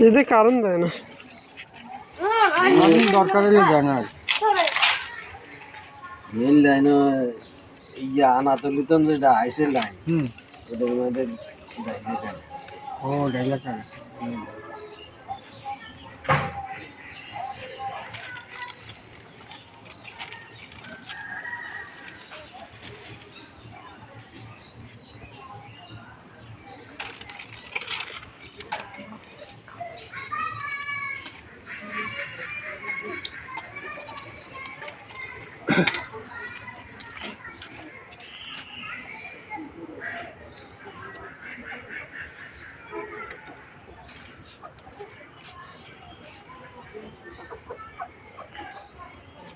যদি কারণ দেয় না। দরকার হলে দেয় না। মেন লাইন ইয়া আনাতলিতন যেটা আইসে লাইন হুম। ওটার মধ্যে ও ডাইলা কার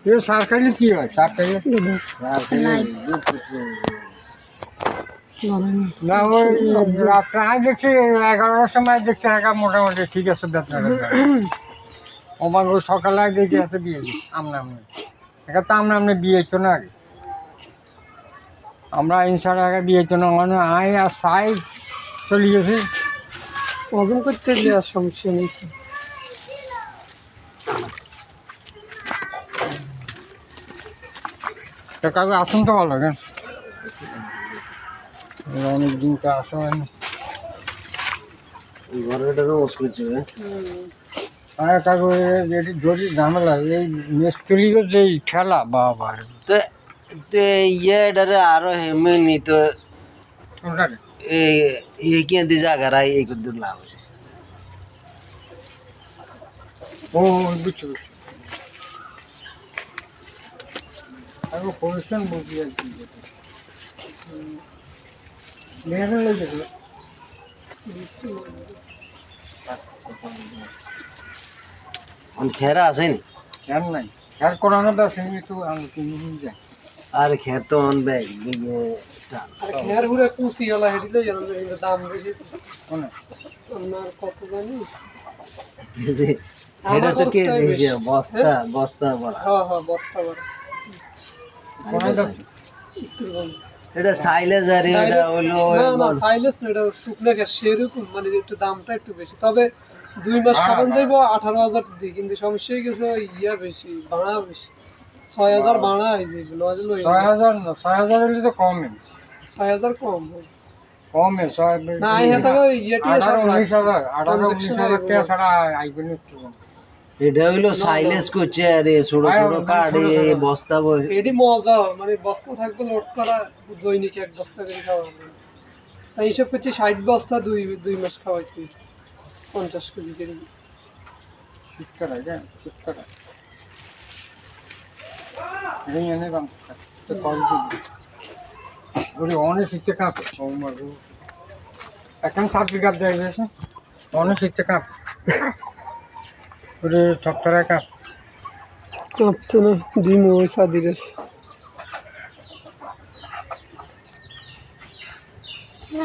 এ সরকারি কি হয়? সরকারি না, ওই রাত্রে দেখছি, এগারোটার সময় দেখছি, একা মোটামুটি ঠিক আছে বেতন আমার ওই সকালে দেখি আছে বিয়ে আমনা আমনি একা তো আমনা আমনি বিয়ে হতো না আগে আমরা ইনশাল আগে বিয়ে হতো না মানে আই আর সাই চলে গেছি। হজম করতে দেওয়ার সমস্যা নেই তো কাউকে আসুন তো ভালো কেন অনেক দিন তো আসা হয়নি ঘরেটারও অসুবিধা হবে আর কাকু এটি যদি ঝামেলা এই মিস্ত্রির যে ঠেলা বাবা তো তো ইয়ে এটারে আরও হেমে নি তো এই এই কি দি জায়গা রাই এই কত লাভ আছে কাকু পরিশ্রম বুঝি আর কি মেয়েরা আমি খেরা আছে নি খেয়াল নাই। খেয়াল করানো তো আছে একটু আমি কিনে নিয়ে যাই। আর খের তো টান আর ঘুরে কুচি হলা হেঁটে তো দাম বেশি। আপনার কত জানি এটা তো কে বস্তা বস্তা বড়। হ্যাঁ হ্যাঁ বস্তা বড়। এটা সাইলেজ আর এটা হলো না না সাইলেস না এটা শুকনো খের সেরকম মানে একটু দামটা একটু বেশি। তবে দুই মাস খাবান যাইবো আঠারো হাজার দিই কিন্তু সমস্যা হয়ে গেছে ইয়া বেশি ভাড়া বেশি। ছয় হাজার ভাড়া হয়ে যাইবে নয় লই ছয় হাজার না ছয় হাজার হলে তো কমে। ছয় হাজার কম কমে ছয় না আই হাতে ওই ইয়েটি আঠারো উনিশ হাজার আঠারো উনিশ হাজার টাকা ছাড়া আইবে না একটু। এটা হইল সাইলেজ করছে আরে ছোট ছোট কাঠ এ বস্তা বই এটি মজা মানে বস্তা থাকবে লোড করা দৈনিক এক বস্তা করে খাওয়া তাই হিসাব করছি ষাট বস্তা দুই দুই মাস খাওয়াইতে পঞ্চাশ কেজি করে শীতকালে কেন শীতকালে এই এনে দাম তো কল ওরে অনেক শীতে কাঁপে। এখন সাত দেয় গেছে অনেক শীতে কাঁপ। ওরে কাঁপতো না দুই মহিষা দিবে